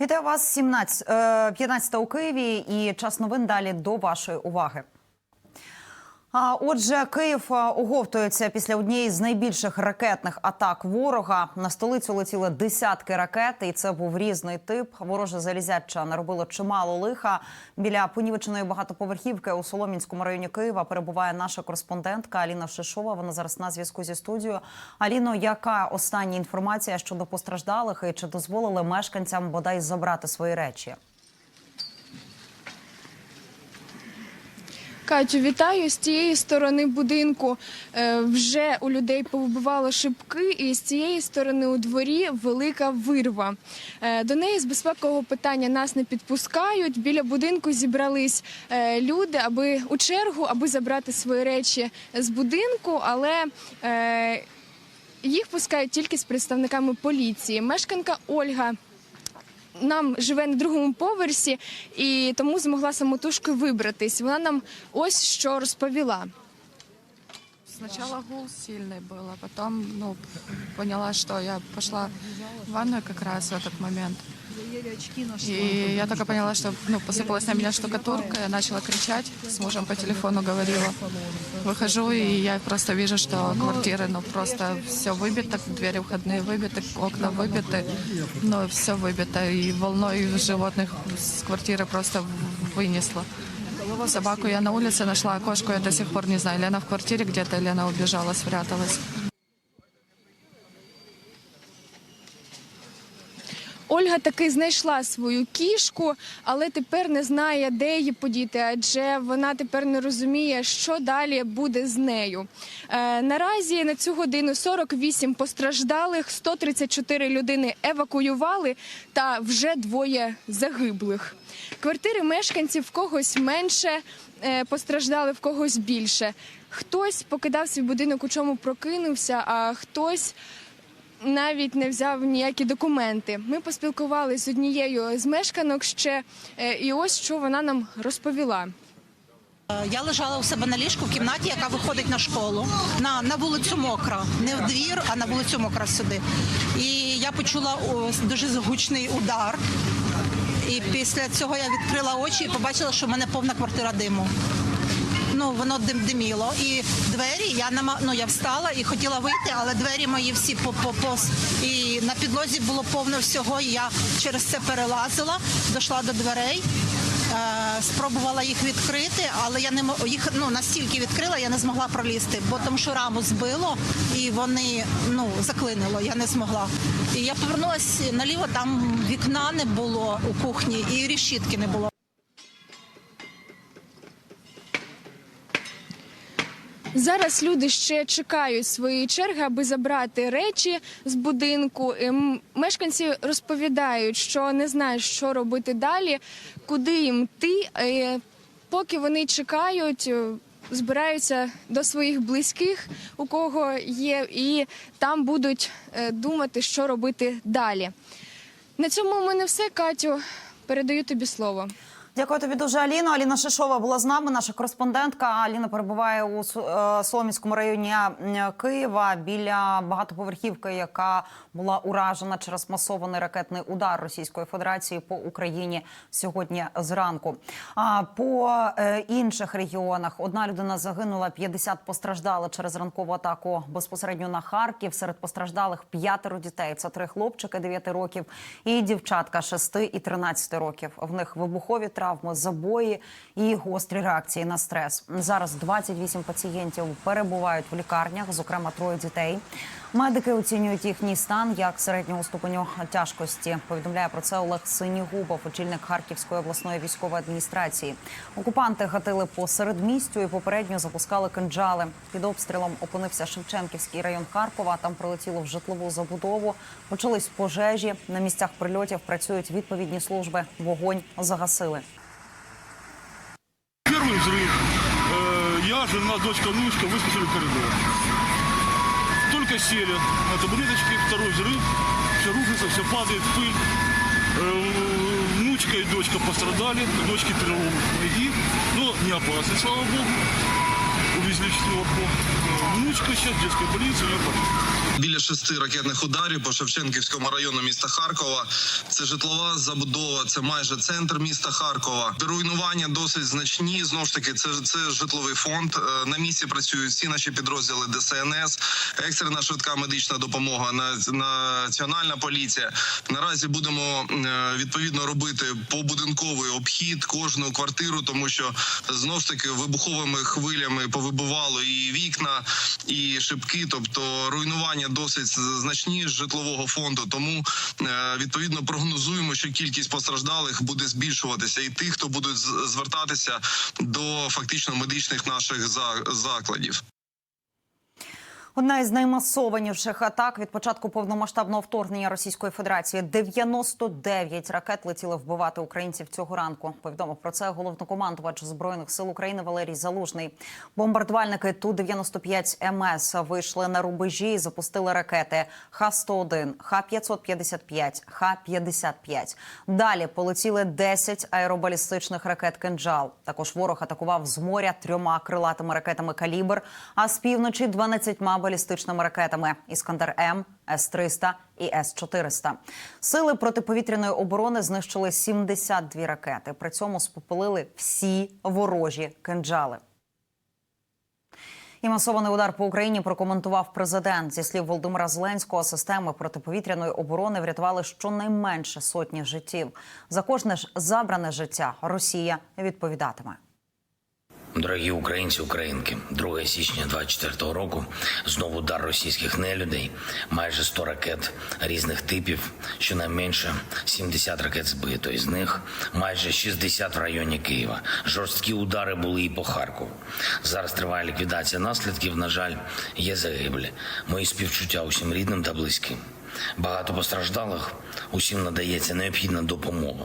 Вітаю вас. 17, е, 15 у Києві. І час новин далі. До вашої уваги. А отже, Київ е, оговтується після однієї з найбільших ракетних атак ворога. На столицю летіли десятки ракет, і це був різний тип. Вороже залізяча наробило чимало лиха. Біля понівеченої багатоповерхівки у Соломінському районі Києва перебуває наша кореспондентка Аліна Шишова. Вона зараз на зв'язку зі студією. Аліно, яка остання інформація щодо постраждалих і чи дозволили мешканцям бодай забрати свої речі? Катю, вітаю з тієї сторони будинку. е, Вже у людей повибивало шибки, і з цієї сторони у дворі велика вирва. Е, До неї з безпекового питання нас не підпускають. Біля будинку зібрались е, люди, аби у чергу, аби забрати свої речі з будинку, але їх пускають тільки з представниками поліції. Мешканка Ольга нам живе на другому поверсі і тому змогла самотужки вибратись. Вона нам ось що розповіла. Сначала гул сильный был, а потом, ну, поняла, что я пошла в ванную как раз в этот момент. И я только поняла, что ну, посыпалась на меня штукатурка, я начала кричать, с мужем по телефону говорила. Выхожу, и я просто вижу, что квартиры, ну, просто все выбито, двери входные выбиты, окна выбиты, ну, все выбито, и волной животных с квартиры просто вынесло. Собаку я на улице нашла, кошку я до сих пор не знаю, Лена в квартире где-то, Лена убежала, спряталась. Ольга таки знайшла свою кішку, але тепер не знає, де її подіти, адже вона тепер не розуміє, що далі буде з нею. Е, наразі на цю годину 48 постраждалих, 134 людини евакуювали та вже двоє загиблих. Квартири мешканців в когось менше е, постраждали, в когось більше. Хтось покидав свій будинок, у чому прокинувся, а хтось навіть не взяв ніякі документи. Ми поспілкувалися з однією з мешканок ще, е, і ось що вона нам розповіла. Я лежала у себе на ліжку в кімнаті, яка виходить на школу, на, на вулицю Мокра. Не в двір, а на вулицю Мокра сюди. І я почула о, дуже гучний удар. І після цього я відкрила очі і побачила, що в мене повна квартира диму. Ну, воно дим диміло. І двері я нама... ну, я встала і хотіла вийти, але двері мої всі по, і на підлозі було повно всього. І я через це перелазила, дійшла до дверей. Е, спробувала їх відкрити, але я не їх ну настільки відкрила, я не змогла пролізти, бо тому що раму збило і вони ну заклинило. Я не змогла. І я повернулася наліво. Там вікна не було у кухні і рішітки не було. Зараз люди ще чекають своєї черги, аби забрати речі з будинку. Мешканці розповідають, що не знають, що робити далі, куди їм йти. Поки вони чекають, е, збираються до своїх близьких, у кого є, і там будуть е, думати, що робити далі. На цьому у мене все, Катю. Передаю тобі слово. Дякую тобі дуже, Аліно. Аліна Шишова була з нами, наша кореспондентка. Аліна перебуває у е, районі е, Києва біля багатоповерхівки, яка була уражена через масований ракетний удар Російської Федерації по Україні сьогодні зранку. А по е, інших регіонах одна людина загинула, 50 постраждали через ранкову атаку безпосередньо на Харків. Серед постраждалих п'ятеро дітей. Це три хлопчики 9 років і дівчатка 6 і 13 років. В них вибухові травми, забої і гострі реакції на стрес. Зараз 28 пацієнтів перебувають в лікарнях, зокрема троє дітей. Медики оцінюють їхній стан як середнього ступеню тяжкості. Повідомляє про це Олег Синігубов, очільник Харківської обласної військової адміністрації. Окупанти гатили по середмістю і попередньо запускали кинджали. Під обстрілом опинився Шевченківський район Харкова. Там прилетіло в житлову забудову. Почались пожежі. На місцях прильотів працюють відповідні служби. Вогонь загасили. Первый взрыв. Э, Я, жена, дочка, внучка выскочили в коридор. Только сели на табуреточке, второй взрыв. Все рушится, все падает, пыль. Э, Внучка и дочка пострадали. Дочке перелом ноги. Но не опасный, слава богу. Увезли в четверку. Внучка сейчас в детской больнице, у нее. Біля шести ракетних ударів по Шевченківському району міста Харкова. Це житлова забудова, це майже центр міста Харкова. Руйнування досить значні. Знову ж таки, це, це житловий фонд. Е, На місці працюють всі наші підрозділи ДСНС, екстрена швидка медична допомога, національна поліція. Наразі будемо е, відповідно робити побудинковий обхід кожну квартиру, тому що знову ж таки вибуховими хвилями повибивало і вікна, і шибки, тобто руйнування досить значні житлового фонду. Тому е, відповідно прогнозуємо, що кількість постраждалих буде збільшуватися, і тих, хто будуть звертатися до фактично медичних наших за- закладів. Одна із наймасованіших атак від початку повномасштабного вторгнення Російської Федерації 99 ракет летіли вбивати українців цього ранку. Повідомив про це головнокомандувач збройних сил України Валерій Залужний. Бомбардувальники ту 95 МС вийшли на рубежі і запустили ракети Х-101, Х-555, Х-55. Далі полетіли 10 аеробалістичних ракет «Кинджал». Також ворог атакував з моря трьома крилатими ракетами «Калібр», а з півночі 12 балістичними ракетами «Іскандер М», С-300 і С-400. Сили протиповітряної оборони знищили 72 ракети. При цьому спопилили всі ворожі «Кинджали». І масований удар по Україні прокоментував президент. Зі слів Володимира Зеленського, системи протиповітряної оборони врятували щонайменше сотні життів. За кожне ж забране життя Росія відповідатиме. Дорогі українці, українки, 2 січня 24 року знову удар російських нелюдей, майже 100 ракет різних типів, щонайменше 70 ракет збито. Із них майже 60 в районі Києва. Жорсткі удари були і по Харкову. Зараз триває ліквідація наслідків. На жаль, є загиблі. Мої співчуття усім рідним та близьким. Багато постраждалих усім надається необхідна допомога.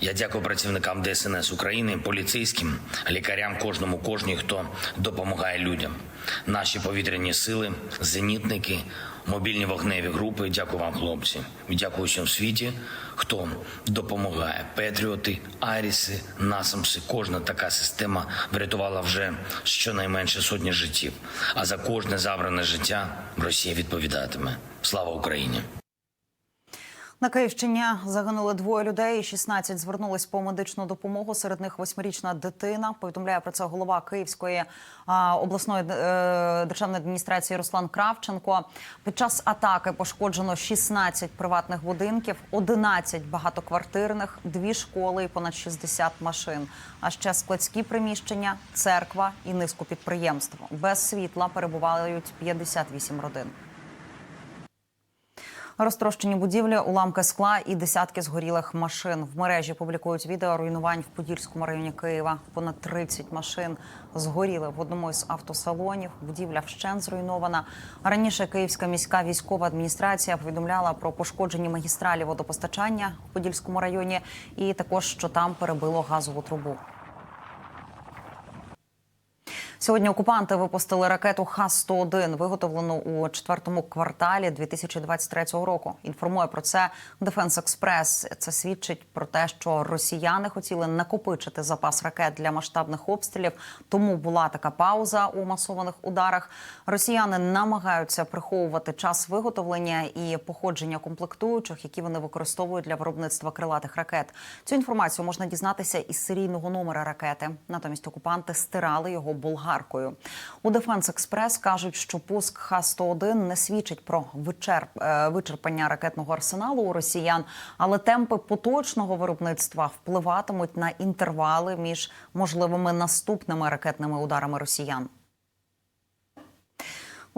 Я дякую працівникам ДСНС України, поліцейським, лікарям, кожному, кожній, хто допомагає людям. Наші повітряні сили, зенітники, мобільні вогневі групи. Дякую вам, хлопці. Дякую всім світі, хто допомагає. Петріоти, Аріси, Насамси. Кожна така система врятувала вже щонайменше сотні життів. А за кожне забране життя Росія відповідатиме. Слава Україні! На Київщині загинули двоє людей. і 16 звернулись по медичну допомогу. Серед них восьмирічна дитина. Повідомляє про це голова Київської обласної е, державної адміністрації Руслан Кравченко. Під час атаки пошкоджено 16 приватних будинків, 11 багатоквартирних, дві школи і понад 60 машин. А ще складські приміщення, церква і низку підприємств. Без світла перебувають 58 родин. Розтрощені будівлі, уламки скла і десятки згорілих машин. В мережі публікують відео руйнувань в Подільському районі Києва. Понад 30 машин згоріли в одному із автосалонів. Будівля вщен зруйнована. Раніше Київська міська військова адміністрація повідомляла про пошкоджені магістралі водопостачання в Подільському районі, і також що там перебило газову трубу. Сьогодні окупанти випустили ракету Х-101, виготовлену у четвертому кварталі 2023 року. Інформує про це Дефенс Експрес. Це свідчить про те, що росіяни хотіли накопичити запас ракет для масштабних обстрілів. Тому була така пауза у масованих ударах. Росіяни намагаються приховувати час виготовлення і походження комплектуючих, які вони використовують для виробництва крилатих ракет. Цю інформацію можна дізнатися із серійного номера ракети. Натомість окупанти стирали його болгаркою. У Дефенс Експрес кажуть, що пуск Х-101 не свідчить про вичерп, е, вичерпання ракетного арсеналу у росіян, але темпи поточного виробництва впливатимуть на інтервали між можливими наступними ракетними ударами росіян.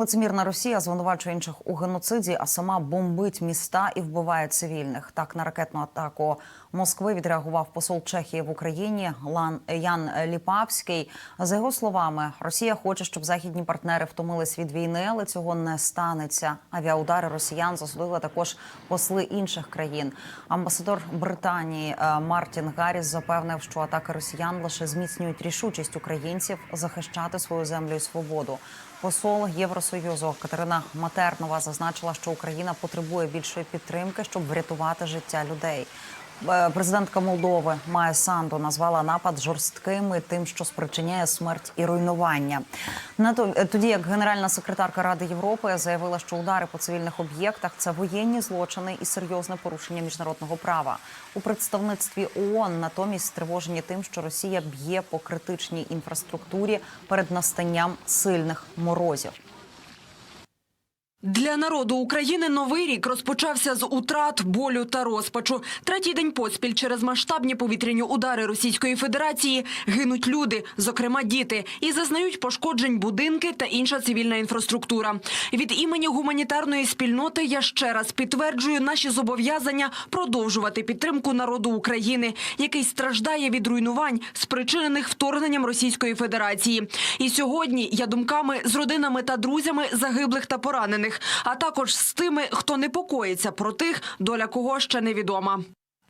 Лицемірна Росія звинувачує інших у геноциді, а сама бомбить міста і вбиває цивільних. Так на ракетну атаку Москви відреагував посол Чехії в Україні Лан Ян Ліпавський. За його словами, Росія хоче, щоб західні партнери втомились від війни, але цього не станеться. Авіаудари росіян засудили також посли інших країн. Амбасадор Британії е, Мартін Гарріс запевнив, що атаки росіян лише зміцнюють рішучість українців захищати свою землю і свободу. Посол Євросоюзу Катерина Матернова зазначила, що Україна потребує більшої підтримки, щоб врятувати життя людей. Е, Президентка Молдови Майя Санду назвала напад жорстким і тим, що спричиняє смерть і руйнування. Нато- е, тоді як генеральна секретарка Ради Європи заявила, що удари по цивільних об'єктах це воєнні злочини і серйозне порушення міжнародного права. У представництві ООН натомість стривожені тим, що Росія б'є по критичній інфраструктурі перед настанням сильних морозів. Для народу України новий рік розпочався з утрат, болю та розпачу. Третій день поспіль через масштабні повітряні удари Російської Федерації гинуть люди, зокрема діти, і зазнають пошкоджень будинки та інша цивільна інфраструктура. Від імені гуманітарної спільноти я ще раз підтверджую наші зобов'язання продовжувати підтримку народу України, який страждає від руйнувань, спричинених вторгненням Російської Федерації. І сьогодні я думками з родинами та друзями загиблих та поранених, а також з тими, хто непокоїться про тих, доля кого ще невідома.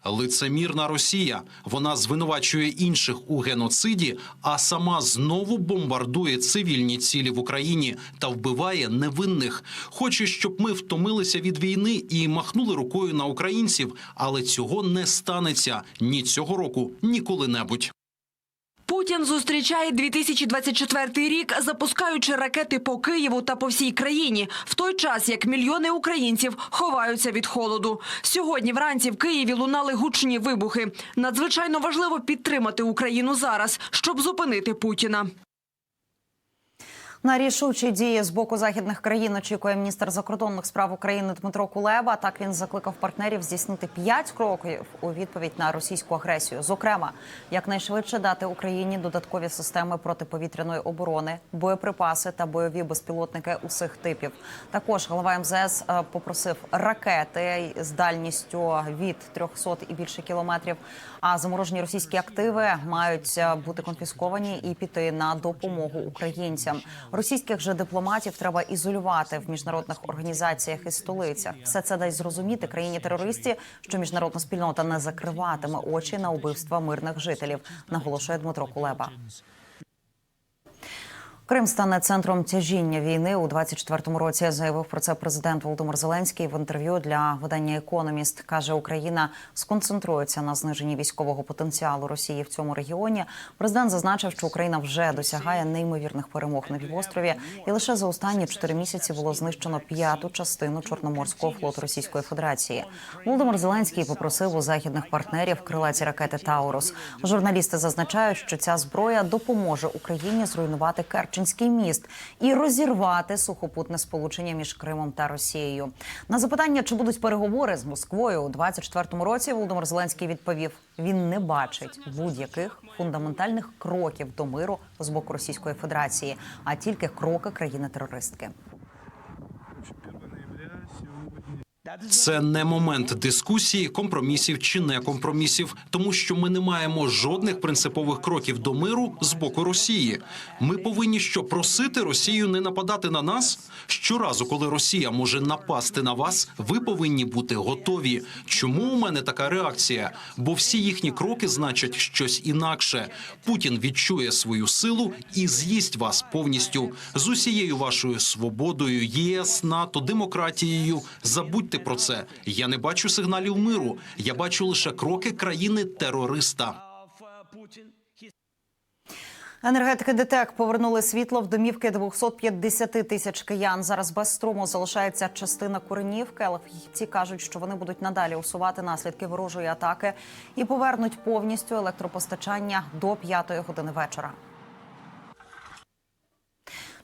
Лицемірна Росія. Вона звинувачує інших у геноциді, а сама знову бомбардує цивільні цілі в Україні та вбиває невинних. Хоче, щоб ми втомилися від війни і махнули рукою на українців, але цього не станеться ні цього року, ні коли-небудь. Путін зустрічає 2024 рік, запускаючи ракети по Києву та по всій країні, в той час як мільйони українців ховаються від холоду. Сьогодні вранці в Києві лунали гучні вибухи. Надзвичайно важливо підтримати Україну зараз, щоб зупинити Путіна. На рішучі дії з боку західних країн очікує міністр закордонних справ України Дмитро Кулеба. Так він закликав партнерів здійснити п'ять кроків у відповідь на російську агресію. Зокрема, якнайшвидше дати Україні додаткові системи протиповітряної оборони, боєприпаси та бойові безпілотники усіх типів. Також голова МЗС е, попросив ракети з дальністю від 300 і більше кілометрів. А заморожені російські активи мають е, бути конфісковані і піти на допомогу українцям. Російських же дипломатів треба ізолювати в міжнародних організаціях і столицях. Все це дасть зрозуміти країні терористі, що міжнародна спільнота не закриватиме очі на убивства мирних жителів. Наголошує Дмитро Кулеба. Крим стане центром тяжіння війни у 24-му році. Заявив про це президент Володимир Зеленський в інтерв'ю для видання Економіст. каже, Україна сконцентрується на зниженні військового потенціалу Росії в цьому регіоні. Президент зазначив, що Україна вже досягає неймовірних перемог на півострові, і лише за останні чотири місяці було знищено п'яту частину Чорноморського флоту Російської Федерації. Володимир Зеленський попросив у західних партнерів крилаті ракети Таурус. Журналісти зазначають, що ця зброя допоможе Україні зруйнувати Керченський міст і розірвати сухопутне сполучення між Кримом та Росією. На запитання, чи будуть переговори з Москвою у 24-му році, Володимир Зеленський відповів: він не бачить будь-яких фундаментальних кроків до миру з боку Російської Федерації, а тільки кроки країни-терористки. Це не момент дискусії, компромісів чи не компромісів, тому що ми не маємо жодних принципових кроків до миру з боку Росії. Ми повинні що просити Росію не нападати на нас. Щоразу, коли Росія може напасти на вас, ви повинні бути готові. Чому у мене така реакція? Бо всі їхні кроки значать щось інакше. Путін відчує свою силу і з'їсть вас повністю з усією вашою свободою, ЄС, НАТО, демократією. Забудьте про це. Я не бачу сигналів миру. Я бачу лише кроки країни терориста. Енергетики ДТЕК повернули світло в домівки 250 тисяч киян. Зараз без струму залишається частина Куренівки, але фахівці кажуть, що вони будуть надалі усувати наслідки ворожої атаки і повернуть повністю електропостачання до 5 години вечора.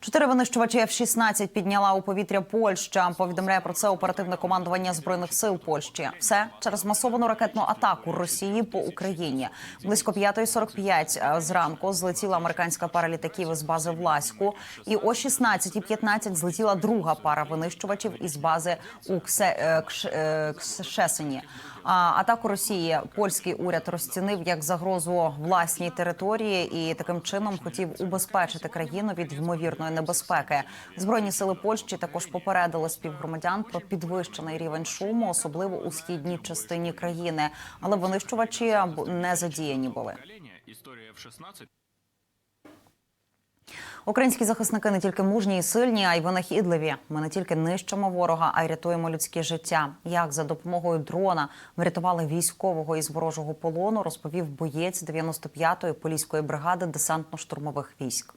Чотири винищувачі F-16 підняла у повітря Польща. Повідомляє про це оперативне командування збройних сил Польщі. Все через масовану ракетну атаку Росії по Україні. Близько 5.45 зранку злетіла американська пара літаків із бази Влаську. І о 16.15 злетіла друга пара винищувачів із бази у Ксе, е, е, Кшесені. Атаку Росії польський уряд розцінив як загрозу власній території і таким чином хотів убезпечити країну від ймовірної небезпеки. Збройні сили Польщі також попередили співгромадян про підвищений рівень шуму, особливо у східній частині країни. Але винищувачі не задіяні були. Українські захисники не тільки мужні і сильні, а й винахідливі. Ми не тільки нищимо ворога, а й рятуємо людське життя. Як за допомогою дрона врятували військового із ворожого полону, розповів боєць 95-ї поліської бригади десантно-штурмових військ.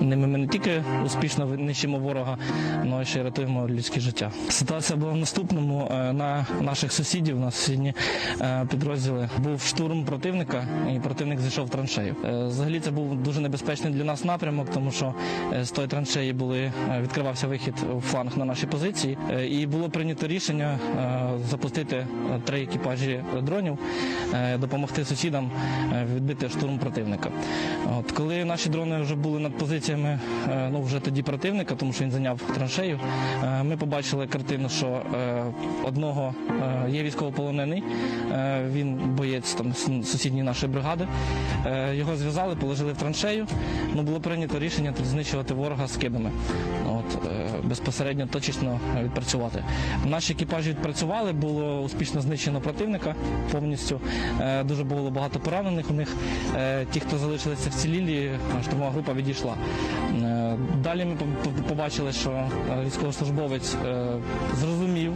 Ними ми не тільки успішно нищимо ворога, але ще й рятуємо людське життя. Ситуація була в наступному. Е, На наших сусідів, на сусідні е, підрозділи, був штурм противника, і противник зайшов в траншею. Е, Взагалі це був дуже небезпечний для нас напрямок, тому що з тої траншеї були відкривався вихід у фланг на наші позиції, і було прийнято рішення запустити три екіпажі дронів, допомогти сусідам відбити штурм противника. От коли наші дрони вже були над позиціями, е, ну вже тоді противника, тому що він зайняв траншею. е, Ми побачили картину, що е, одного є військовополонений, він боєць там сусідньої нашої бригади. Його зв'язали, положили в траншею. Ну було прийнято рішення знищувати ворога скидами. От е, безпосередньо точечно відпрацювати. Наші екіпажі відпрацювали, було успішно знищено противника повністю. Дуже було багато поранених. У них ті, хто залишилися вцілілі, штурмова група відійшла. Е, Далі ми по- по- побачили, що е, військовослужбовець е, зрозумів,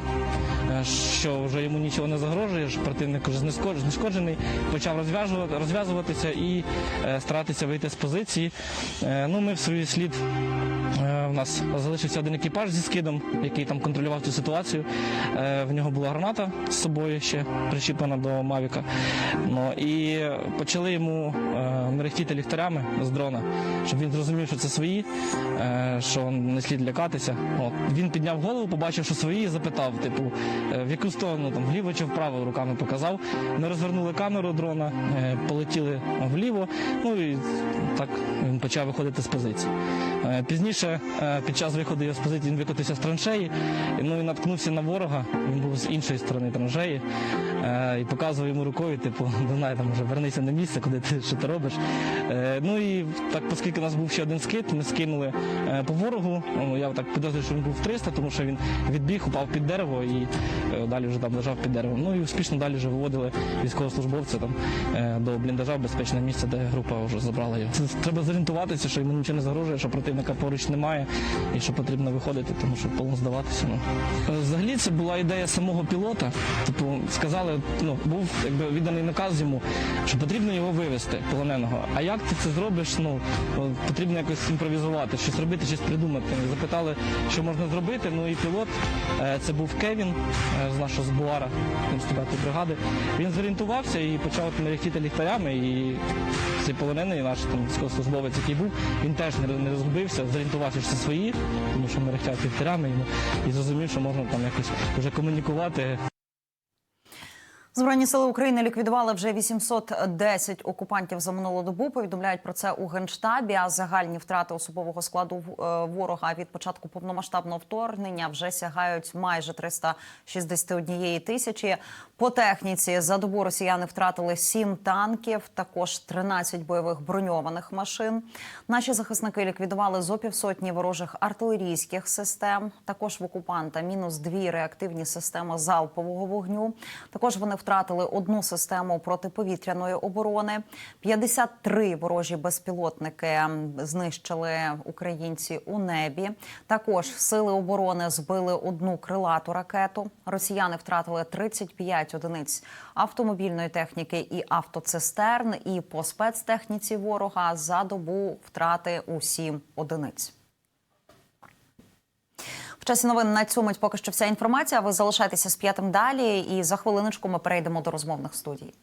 що вже йому нічого не загрожує, що противник вже знешкоджений, почав розв'язуватися і старатися вийти з позиції. Ну, ми в свій слід У нас залишився один екіпаж зі скидом, який там контролював цю ситуацію. Е, В нього була граната з собою ще причіплена до Мавіка. Ну, і почали йому е, мерехтіти ліхтарями з дрона, щоб він зрозумів, що це свої, е, що не слід лякатися. От. Він підняв голову, побачив, що свої, і запитав, типу, е, в яку сторону, там, вліво чи вправо руками показав. Ми розвернули камеру дрона, е, полетіли вліво, ну і так він почав виходити з позиції. Е, Пізніше, е, під час виходу його з позиції, він викотився з траншеї, ну і наткнувся на ворога. Він був з іншої сторони траншеї е, і показував йому рукою, типу, знаю, там вже вернися на місце, куди ти що ти робиш. Ну і так, оскільки у нас був ще один скид, ми скинули по ворогу. Ну, я так підозрюю, що він був 300, тому що він відбіг, упав під дерево і далі вже там лежав під деревом. Ну і успішно далі вже виводили військовослужбовця там до бліндажа в безпечне місце, де група вже забрала його. Це треба зорієнтуватися, що йому нічого не загрожує, що противника поруч немає і що потрібно виходити, тому що повно здаватися. Ну Е, взагалі це була ідея самого пілота. Типу, сказали, ну був якби відданий наказ йому, що потрібно його вивезти полоненого. А як ти це зробиш? Ну потрібно якось імпровізувати, щось робити, щось придумати. Запитали, що можна зробити. Ну і пілот е, це був Кевін е, з нашого збуара 95-ї бригади. Він зорієнтувався і почав мерехтіти ліхтарями. І цей полонений наш там військовослужбовець, який був, він теж не, розгубився, зорієнтувався, що це свої, тому що мерехтять ліхтарями йому і зрозумів, що можна там якось вже комунікувати. Збройні сили України ліквідували вже 810 окупантів за минулу добу. Повідомляють про це у генштабі. А загальні втрати особового складу е, ворога від початку повномасштабного вторгнення вже сягають майже 361 тисячі. По техніці за добу росіяни втратили 7 танків, також 13 бойових броньованих машин. Наші захисники ліквідували зо півсотні ворожих артилерійських систем. Також в окупанта мінус дві реактивні системи залпового вогню. Також вони втратили одну систему протиповітряної оборони. 53 ворожі безпілотники знищили українці у небі. Також сили оборони збили одну крилату ракету. Росіяни втратили 35 одиниць автомобільної техніки і автоцистерн. І по спецтехніці ворога за добу втрати у 7 одиниць. В часі новин на мить поки що вся інформація. Ви залишайтеся з п'ятим далі, і за хвилиночку ми перейдемо до розмовних студій.